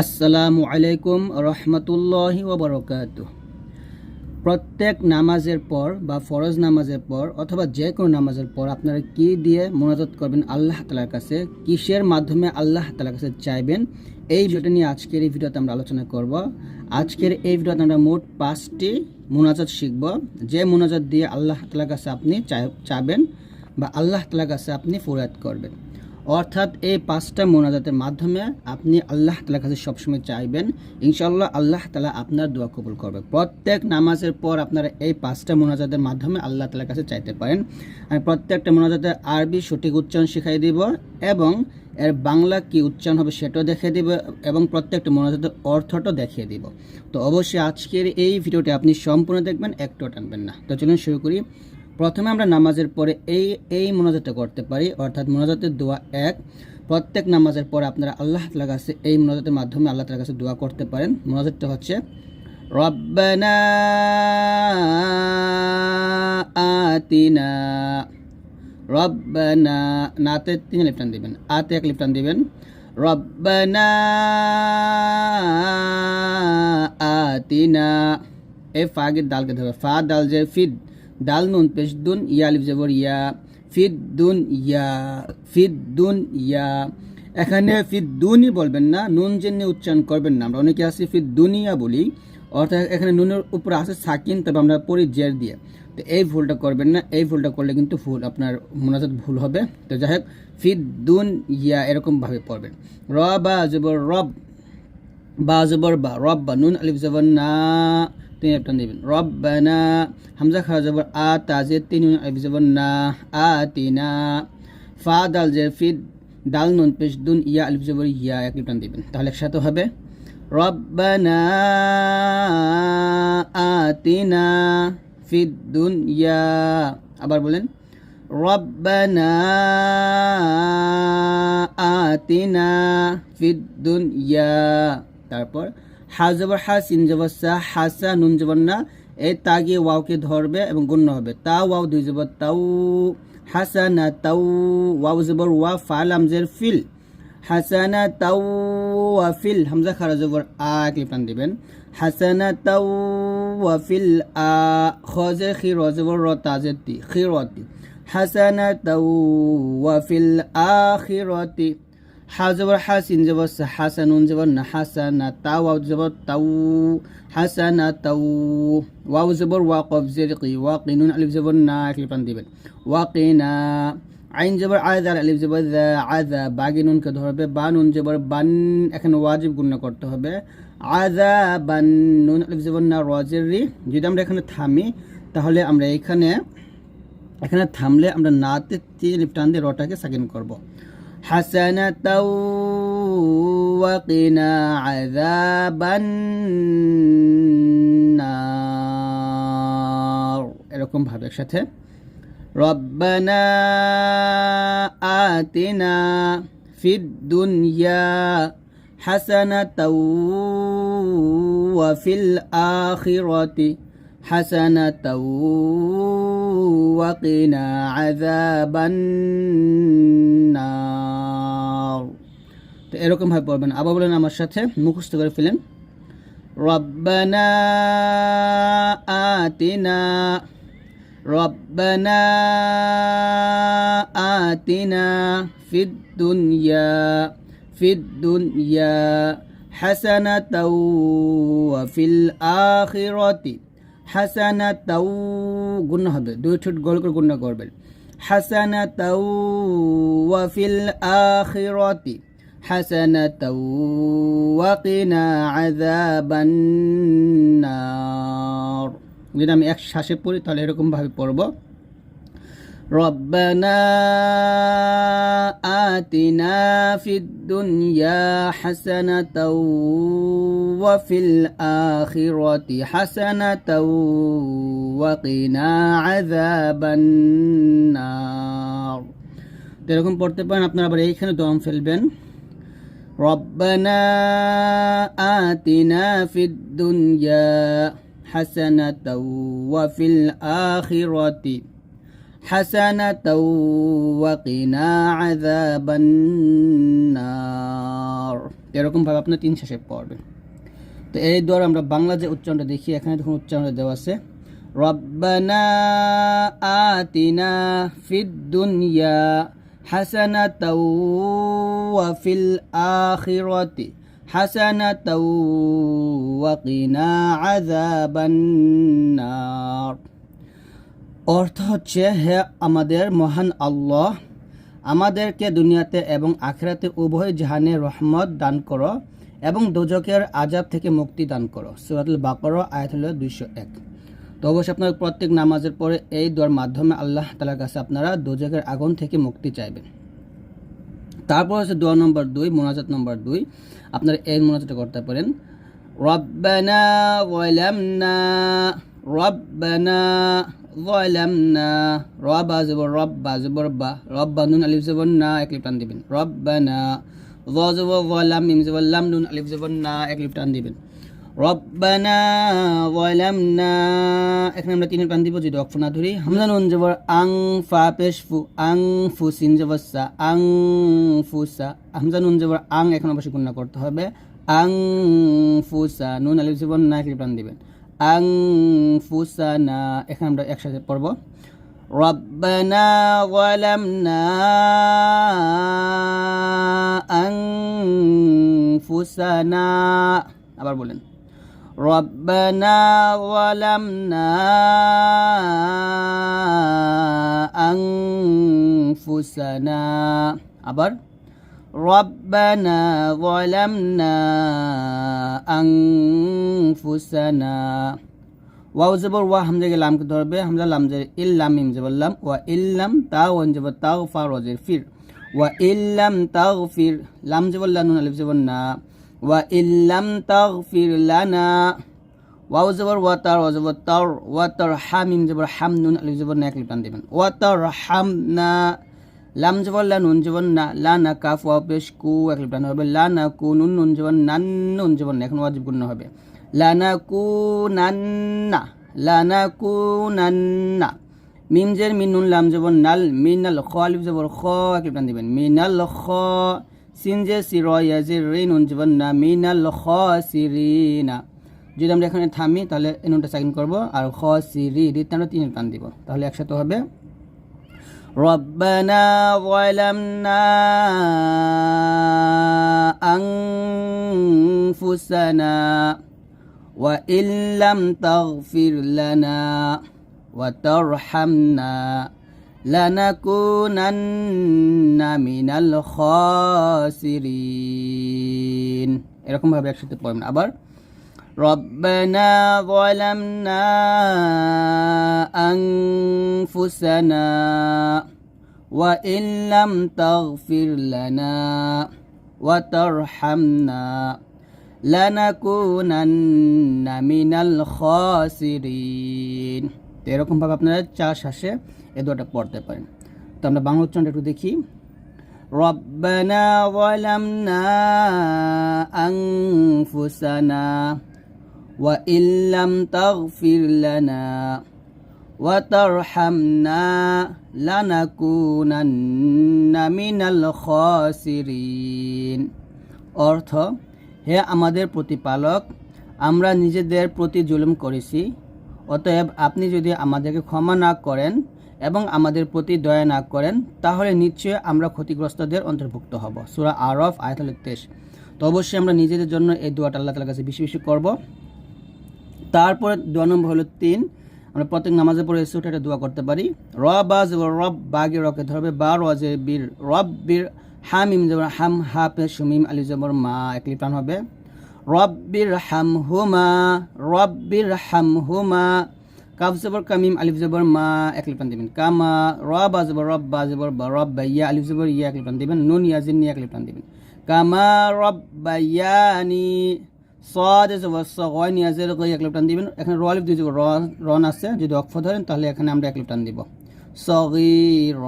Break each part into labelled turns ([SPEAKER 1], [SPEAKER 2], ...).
[SPEAKER 1] আসসালামু আলাইকুম রহমতুল্লাহি ওবরকাত প্রত্যেক নামাজের পর বা ফরজ নামাজের পর অথবা যে কোনো নামাজের পর আপনারা কি দিয়ে মোনাজাত করবেন আল্লাহ তালার কাছে, কিসের মাধ্যমে আল্লাহ তালার কাছে চাইবেন, এই ভিডিওটা নিয়ে আজকের এই ভিডিওতে আমরা আলোচনা করব। আজকের এই ভিডিওতে আমরা মোট পাঁচটি মোনাজাত শিখব। যে মোনাজাত দিয়ে আল্লাহ তালার কাছে আপনি চাবেন বা আল্লাহ তালার কাছে আপনি ফরিয়াদ করবেন। অর্থাৎ এই পাঁচটা মোনাজাতের মাধ্যমে আপনি আল্লাহ তালার কাছে সবসময় চাইবেন ইনশাল্লাহ আল্লাহ তালা আপনার দোয়া কবুল করবে। প্রত্যেক নামাজের পর আপনারা এই পাঁচটা মোনাজাতের মাধ্যমে আল্লাহ তালার কাছে চাইতে পারেন। আমি প্রত্যেকটা মোনাজাতের আরবি সঠিক উচ্চারণ শিখাই দিব এবং এর বাংলা কি উচ্চারণ হবে সেটাও দেখিয়ে দিব এবং প্রত্যেকটা মোনাজাতের অর্থটা দেখিয়ে দিব। তো অবশ্যই আজকের এই ভিডিওটি আপনি সম্পূর্ণ দেখবেন একটু টানবেন না। তো চলুন শুরু করি। প্রথমে আমরা নামাজের পরে এই এই মোনাজাতটা করতে পারি, অর্থাৎ মোনাজাতের দোয়া এক। প্রত্যেক নামাজের পরে আপনারা আল্লাহ তালার কাছে এই মোনাজাতের মাধ্যমে আল্লাহ তালার কাছে দোয়া করতে পারেন। মোনাজাতটা হচ্ছে, রব্বানা আতিনা, রব্বানা নাতে তিন লিপটান দিবেন, আতে এক লিপটান দিবেন, রব্বানা আতিনা এ ফাগের দালকে ধরবে ফা দাল যে ফিদ দাল নুন পেশ দুন ইয়া লিপ জবর ইয়া ফিদ দুন ইয়া ফিদ দুন ইয়া এখানে ফিদ দুনই বলবেন না নুন জেনে উচ্চারণ করবেন না। আমরা অনেকে আছি ফিদ দুনিয়া বলি, অর্থাৎ এখানে নুনের উপরে আছে সাকিন, তবে আমরা পড়ি জের দিয়ে। তো এই ভুলটা করবেন না, এই ভুলটা করলে কিন্তু ভুল, আপনার মোনাজাত ভুল হবে। তো যাই হোক ফিদ দুন ইয়া এরকমভাবে পড়বেন। র বা জবর রব, বা জবর বা, রব বা নুন আলিফ জবর না তিনি একটা নেবেন। রব্বানা, হামজা খারা জবর, আ তাজে তিন নুন না, আ তিনা ফা, দাল জের ফিদ দাল, নুন পেশ দুন, ইয়া, আলিফ, জবর, ইয়া, এক লিপটান দিবেন তাহলে একসাথে হবে। রব্বানা আতিনা ফিদ দুনিয়া আবার বলেন। রব্বানা আতিনা ফিদ দুনিয়া তারপর হা জবর হা, সিন জবর সা হাসা নুন জবর না এই তাগিয়ে ওয়াওকে ধরবে এবং গণ্য হবে। তা, ওয়াও, দুই জবর, তাও হাসানা তাও, ওয়াও জবর, ওয়া ফাল। আমজের ফিল হাসানা তাও ওয়াফিল হামজা, খারা জবর, আ ক্লিপান দিবেন। হাসানা তাও ওয়াফিল আ খজে খির জবর, র তাজের তি খিরতি হাসানা তাও ওয়াফিল আখিরতি হা জবর হাসিন জবর সা হাসানুন জবর না, হাসানা তাও ওয়াও জবর তাও হাসানা তাও ওয়াও জবর ওয়া কবজের কি ওয়া কিনুন আলিফ জবর না ক্লিপান দিবেন। ওয়াকিনা, আইন জবর আয়দার আলিফ জবর দা আদা বাগি নুনকে ধরবে বা নুন জবর বান, এখানে ওয়াজিব গুণ করতে হবে। আদা বান নুন আলিফ জবর না, রজের রি, যদি আমরা এখানে থামি, তাহলে আমরা এখানে এখানে থামলে আমরা নাতে তিন লিপ টান দিয়ে রটাকে সাকিন করব। হাসানা তাও ওয়াকিনা আযাবান নার এরকম ভাবে একসাথে ربنا آتنا في الدنيا حسنة وفي الآخرة حسنة وقنا عذاب النار তো এরকম ভাবে পড়বেন আবার বলেন আমার সাথে মুখস্থ করে ফেলেন রব্বানা আতিনা ربنا آتنا في الدنيا في الدنيا حسنة وفي হাসানা তাউ গুণ হবে। দুই ছোট গোল করে গুণ করবেন। হাসানা তাউ ওয়াফিল আখিরতি। হাসানা তাউ ওয়াকিনা আযাবান্নার। যদি আমি এক শ্বাসে পড়ি, তাহলে এরকমভাবে পড়ব। ربنا آتنا في الدنيا حسنة وفي الآخرة حسنة وقنا عذاب النار এরকম পড়তে পারেন আপনারা আবার এইখানে দম ফেলবেন ربنا آتنا في الدنيا حسنة وفي الآخرة حسنة وقنا عذاب النار তো এরকমভাবে আপনার তিন শেষে পড়বেন তো এই দ্বারা আমরা বাংলা যে উচ্চারণটা দেখি এখানে দেখুন উচ্চারণটা দেওয়া আছে রব্বানা আতিনা ফিদ দুনিয়া হাসানাতাও ওয়া ফিল আখিরাতি হাসানাতাও ওয়া কিনা আযাবান নার অর্থ হচ্ছে, হে আমাদের মহান আল্লাহ, আমাদেরকে দুনিয়াতে এবং আখেরাতে উভয় জাহানে রহমত দান করো এবং দোজকের আজাব থেকে মুক্তি দান করো। সুরাতুল বাকর, আয়াত হল দুইশো এক। তো অবশ্যই আপনার প্রত্যেক নামাজের পরে এই দোয়ার মাধ্যমে আল্লাহ তালার কাছে আপনারা দোজকের আগুন থেকে মুক্তি চাইবেন। তারপর হচ্ছে দোয়া নম্বর দুই, মোনাজাত নম্বর দুই। আপনারা এই মোনাজাতটা করতে পারেন। রব্বানা ওয়ালামনা রব্বানা ظلمنا রবা জবর রব্বা জবর বা রব্বা নুন আলিফ জবর না এক লিপ টান দিবেন রব্বানা জ জবর গলাম মিম জবর লাম নুন আলিফ জবর না এক লিপ টান দিবেন রব্বানা ওয়ালামনা এখানে আমরা তিনের টান দিব যদি অক্ষ না ধরি হামজা নুন জবর আং ফা পেশ ফু আং ফু সিন জবর সা আং ফুসা হামজা নুন জবর আং এখন অবশ্যই গুণনা করতে হবে আং ফুসা নুন আলিফ জবর না এক লিপ টান দিবেন আংফুসানা এখানে আমরা একসাথে পড়ব। রব্বানা ওয়ালামনা আংফুসানা আবার বলেন। রব্বানা ওয়ালামনা আংফুসানা আবার ربنا ظلمنا أنفسنا ওয়াও জবর ওয়া হামজাকে লামকে ধরবে হামজা লাম জের ইল্লাম মিম জবর লাম ওয়া ইল্লাম তা ওয়ান জবর তাও ফা রজের ফির ওয়া ইল্লাম তাও ফির লাম জবর লানুন আলিফ জবর না ওয়া ইল্লাম তাও ফির লানা ওয়াও জবর ওয়া তার ওয়া জবর তার ওয়া তার হাম মিম জবর হাম নুন আলিফ জবর না এক লিপান দেবেন ওয়া তার হাম না লাম জবর লা নুন জবর না, লা না কাফ ওয়া পেশ কু এক লিপটানো হবে। লা না কু নুন নুন জবর নান নুন জবর না, এখন ওয়াজিব গুণ হবে। লা না কু নান্না লা না কু নান্না মিম জের মিন নুন, লাম জবর নাল, মিনাল খ, আলিফ জবর খ, এক লিপটান দিবেন মিনাল খ, সিন জে সির জে, রি, নুন জবর না, মিনাল খ সিরিনা যদি আমরা এখানে থামি, তাহলে নুনটা সাইন করব, আর খ সিরি রিতে আমরা তিন টান দিব। তাহলে একসাথে হবে ربنا ظلمنا أنفسنا وإن لم تغفر لنا وترحمنا لنكونن من الخاسرين এরকম ভাবে একসাথে পড়বেন আবার ربنا ظلمنا أنفسنا وإن لم تغفر لنا وترحمنا لنكونن من الخاسرين এরকমভাবে আপনারা চার শ্বাসে এ দুটা পড়তে পারেন তো আমরা বাংলা উচ্চারণটা একটু দেখি ربنا ظلمنا أنفسنا وإن لم تغفر لنا وترحمنا لنكونن من الخاسرين অর্থ হে আমাদের প্রতিপালক আমরা নিজেদের প্রতি জুলুম করেছি অতএব আপনি যদি আমাদেরকে ক্ষমা না করেন এবং আমাদের প্রতি দয়া না করেন তাহলে নিশ্চয়ই আমরা ক্ষতিগ্রস্তদের অন্তর্ভুক্ত হব সুরা আরফ আয়তাল তেইশ তো অবশ্যই আমরা নিজেদের জন্য এই দোয়াটা আল্লাহ তালার কাছে বেশি বেশি করবো তারপরে দোয়া নম্বর হলো তিন। আমরা প্রত্যেক নামাজে পড়ে এসে এটা দোয়া করতে পারি। র বাজ রব বাগে রকে ধরবে বা রজে বীর। রব বীর হামিম জবর হাম হাফে সুমিম আলী জবর মা, একলি প্রাণ হবে। রব্বির হাম হুমা রব্বির হাম হুমা কাফ জবর কামিম আলিফ জবর মা এক লিপান দিবেন। কামা রব জবর রব বা জবর রব বা ইয়া আলিফ জবর ইয়া এক লিপান দিবেন। নুন ইয়াজিন এক লিপান দিবেন। কামা রব বা ইয়ানি সদ নিয়াজের গই এক লিপটান দিবেন। এখানে র আলিফ দিয়ে রন আছে যদি অক্ষ ধরেন, তাহলে এখানে আমরা এক লিপটান দিব। সগি র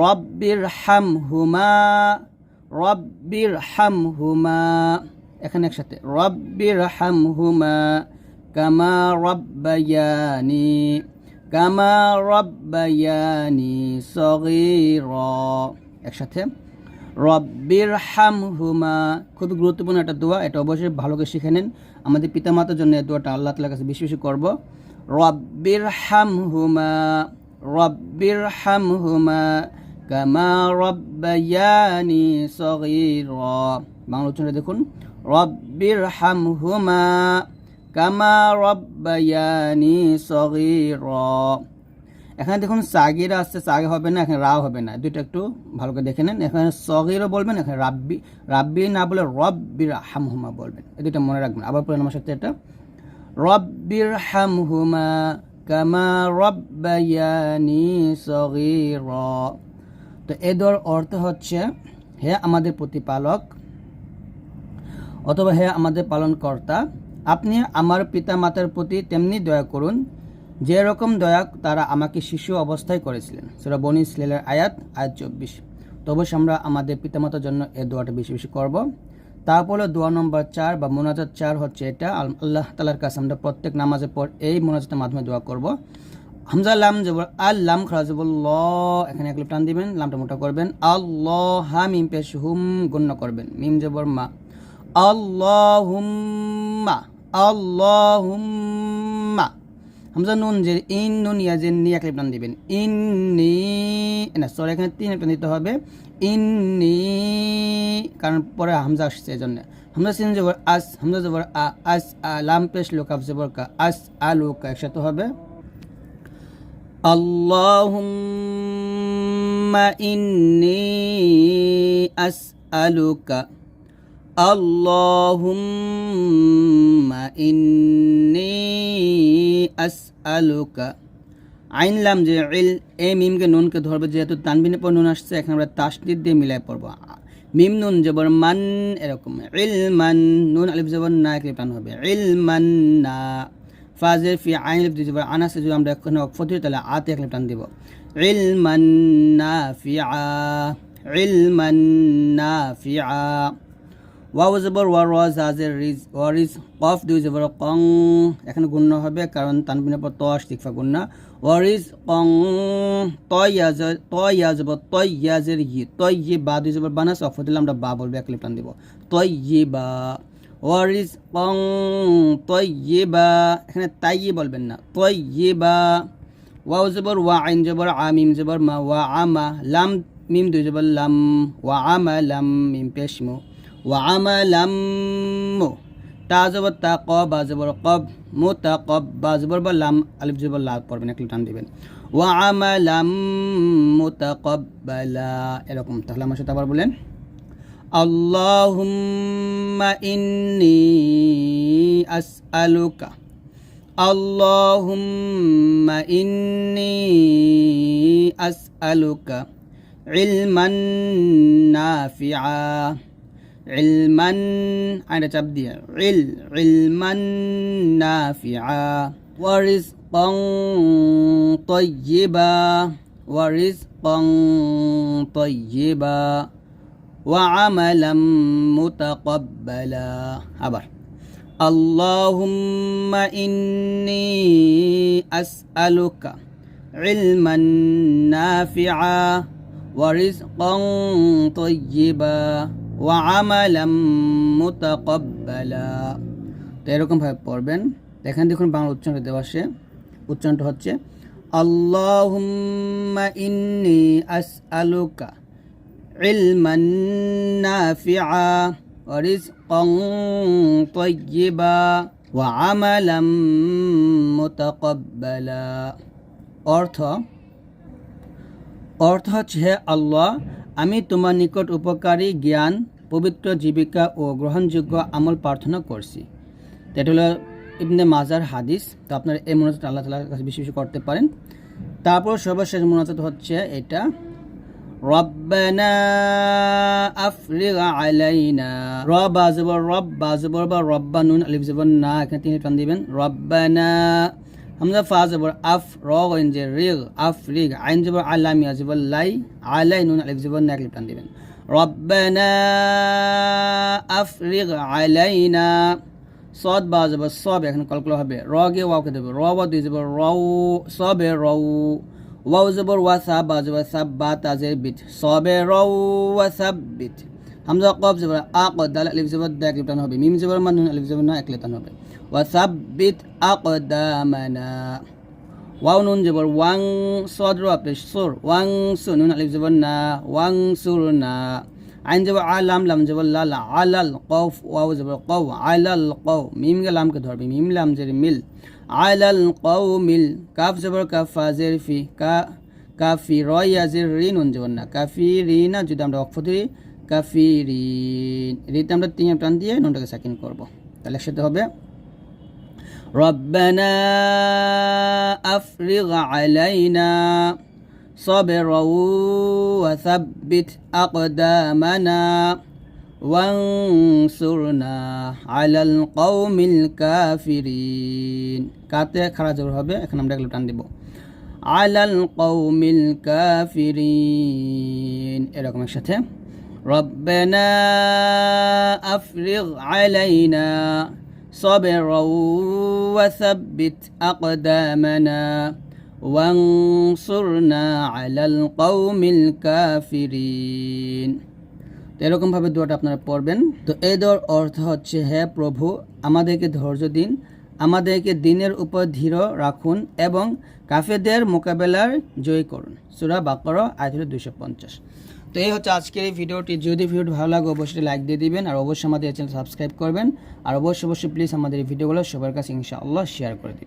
[SPEAKER 1] রব্বির হাম হুমা রব্বির হাম হুমা এখানে একসাথে, রব্বির হাম হুমা কামা রব্বায়ানি কামা রব্বায়ানি সগি র একসাথে। রব্বির হাম হুমা খুবই গুরুত্বপূর্ণ একটা দোয়া, এটা অবশ্যই ভালো করে শিখে নেন। আমাদের পিতামাতার জন্য এই দোয়াটা আল্লাহ তালার কাছে বেশি বেশি করব। রব্বির হাম হুমা রব্বির হাম হুমা কামা রব্বায়ানি সগীর। বাংলা উচ্চারণটা দেখুন রব্বির হাম হুমা কামা রব্বায়ানি সগীর। এখানে দেখুন সাগিরা আসছে সাগে হবে না, এখানে রা হবে না। দুইটা একটু ভালো করে দেখে নেন। এখানে সগিরও বলবেন, এখানে রাব্বি রাব্বি না বলে রব্বির হামহুমা বলবেন। এই দুইটা মনে রাখবেন। আবার পড়েন আমার সাথে এটা। রব্বির হামহুমা কামা রব্বায়ানি সগির। তো এদর অর্থ হচ্ছে, হে আমাদের প্রতিপালক, অথবা হে আমাদের পালনকর্তা, আপনি আমার পিতা মাতার প্রতি তেমনি দয়া করুন যে রকম দয়া তারা আমাকে শিশু অবস্থায় করেছিলেন। সেটা বনি ইসলেলের আয়াত আয়াত চব্বিশ। তো অবশ্যই আমরা আমাদের পিতামাতার জন্য এই দোয়াটা বেশি বেশি করব। তারপরে দোয়া নম্বর চার বা মোনাজাত চার হচ্ছে এটা, আল- আল্লাহ তালার কাছে আমরা প্রত্যেক নামাজের পর এই মোনাজাতের মাধ্যমে দোয়া করব। হামজা লাম জবর আল লাম খারাজবুল ল এখানে এক টান দিবেন, লামটা মোটা করবেন। আল্লাহ মিম পেশ হুম গণ্য করবেন। মিম জবর মা। আল্লাহুম্মা আল্লাহুম্মা। হামজা নুন যে ইন নুন ইয়া যে নি এক টান দিবেন ইন্নি না সরি এখানে তিন টান দিতে হবে ইন্নি কারণ পরে হামজা আসছে এই জন্য হামজা সিন জবর আস হামজা জবর আ আস আ লাম পেশ লোকাফ জবর কা আস আলু কা একসাথে হবে اللهم إني أسألك اللهم إني أسألك আইন লাম যে ইল এ মিমকে নুনকে ধরবে যেহেতু তানবিনের পর নুন আসছে এখানে আমরা তাসদিদ দিয়ে মিলাই পড়বো মিম নুন জবর মান এরকম ইল মান নুন আলিফ জবর না এক টান হবে ইল মান না ফাজের ফি আইন লিপ দিয়ে জবর আনাসে যদি আমরা এখানে অক্ষর দিই তাহলে আতে এক টান দিব ইল মান না ফি আ ইল মান না ফি আ ওয়াও জবর ওয়া র জাজের রিজ ওয়ারিজ কফ দুই জবর কং। এখানে গুণ্য হবে, কারণ তানবিনের পর ত আসতিকফা গুণ্য। ওয়ারিজ কং তয়া তয়া জবর তয়াজের ই তয় বা দুই জবর বানাস, অফ দিলে আমরা বা বলব, এক টান দিব। তয় বা। ওয়ারিজ কং তয় বা। এখানে তাই বলবেন না তয় বা। ওয়াও জবর ওয়া আইন জবর, আ মিম জবর, মা, ওয়া আমা লাম, মিম দুই জবর, লাম, ওয়া আমা লাম, মিম পেশমু ওয়া আমা লাম মু তা জবর তা ক বা জবর কব মু তা কব বা জবর বা লাম আলিফ জবর লা পড়বেন একটু টান দিবেন ওয়া আমা লাম মুতাকাব্বালা এরকম তাহলে আমার সাথে আবার বলেন اللهم إني أسألك اللهم إني أسألك علما نافعا علما أنا تبديع عل علما نافعا. ورزقا طيبا. ورزقا طيبا. وعملا متقبلا. عبر اللهم إني أسألك علما نافعا. ورزقا طيبا. ওয়ামালাম মোতাকব্বালা। তো এরকমভাবে পড়বেন। দেখেন দেখুন বাংলা উচ্চারণ দেওয়া সে উচ্চারণটা হচ্ছে অর্থ অর্থ হচ্ছে, হে আল্লাহ, আমি তোমার নিকট উপকারী জ্ঞান পবিত্র জীবিকা ও গ্রহণযোগ্য আমল প্রার্থনা করছি। এটা হলো ইবনে মাজার হাদিস। তো আপনারা এই মনোজাত আল্লাহ তালার কাছে বেশি বেশি করতে পারেন। তারপর সর্বশেষ মনোজাত হচ্ছে এটা, রব্বানা আফরিগ রব বা রব্বা নুন না, এখানে তিনি দিবেন আফ আইন লাই, আলাই নুন, আলিফ জবর না আলিফ টান দিবেন। রব্বানা আফরিগ আলাইনা। সদ বা জবর সব এখানে কলকল হবে। র গে ওয়াকে দেবে র বা দুই জবর রউ সবে রউ ওয়াও জবর ওয়া সাব বা জবর সাব বা তাজের বিট সবে ওয়া সাব বিট হামজা কফ জবর আ কদাল আলিফ জবর দা এক লিপটান হবে। মিম জবর মান, নুন, আলিফ জবর না, এক লিপটান হবে। ওয়া সাব বিট আকদামানা ওয়াও নুন জবর ওয়াং সদ র পেশ সুর ওয়াং সু নুন আলিফ জবর না ওয়াং সুর না আইন জবর আলাম লাম জবর লাল আলাল কফ ওয়াও জবর কও আলাল কও মিম কে লামকে ধরবে মিম লাম জের মিল আলাল কও মিল কাফ জবর কাফ ফাজের ফি কা কাফি রয় ইয়াজের রি নুন জবর না কাফি না যদি আমরা অক্ষ ধরি কাফি রি রিতে আমরা তিন টান দিয়ে নুনটাকে সাকিন করব তাহলে একসাথে হবে ربنا أفرغ علينا صبرا وثبت أقدامنا وانصرنا على القوم الكافرين কাতে খারাপ জবর হবে এখন আমরা এগুলো টান দিব আলাল কৌমিল কাফিরিন এরকম একসাথে রব্বানা আফরিগ আলাইনা صبرا وثبت أقدامنا وانصرنا على القوم الكافرين তো এরকমভাবে দোয়াটা আপনারা পড়বেন তো এই দোয়ার অর্থ হচ্ছে হে প্রভু আমাদেরকে ধৈর্য দিন আমাদেরকে দিনের উপর ধীর রাখুন এবং কাফেরদের মোকাবেলার জয় করুন সুরা বাকর আয়ত দুইশো পঞ্চাশ তো এই হচ্ছে আজকের এই ভিডিওটি। যদি ভিডিওটি ভালো লাগে, অবশ্যই লাইক দিয়ে দিবেন আর অবশ্যই আমাদের চ্যানেল সাবস্ক্রাইব করবেন। আর অবশ্যই অবশ্যই প্লিজ আমাদের এই ভিডিওগুলো সবার কাছে ইনশাআল্লাহ শেয়ার করে দিবেন।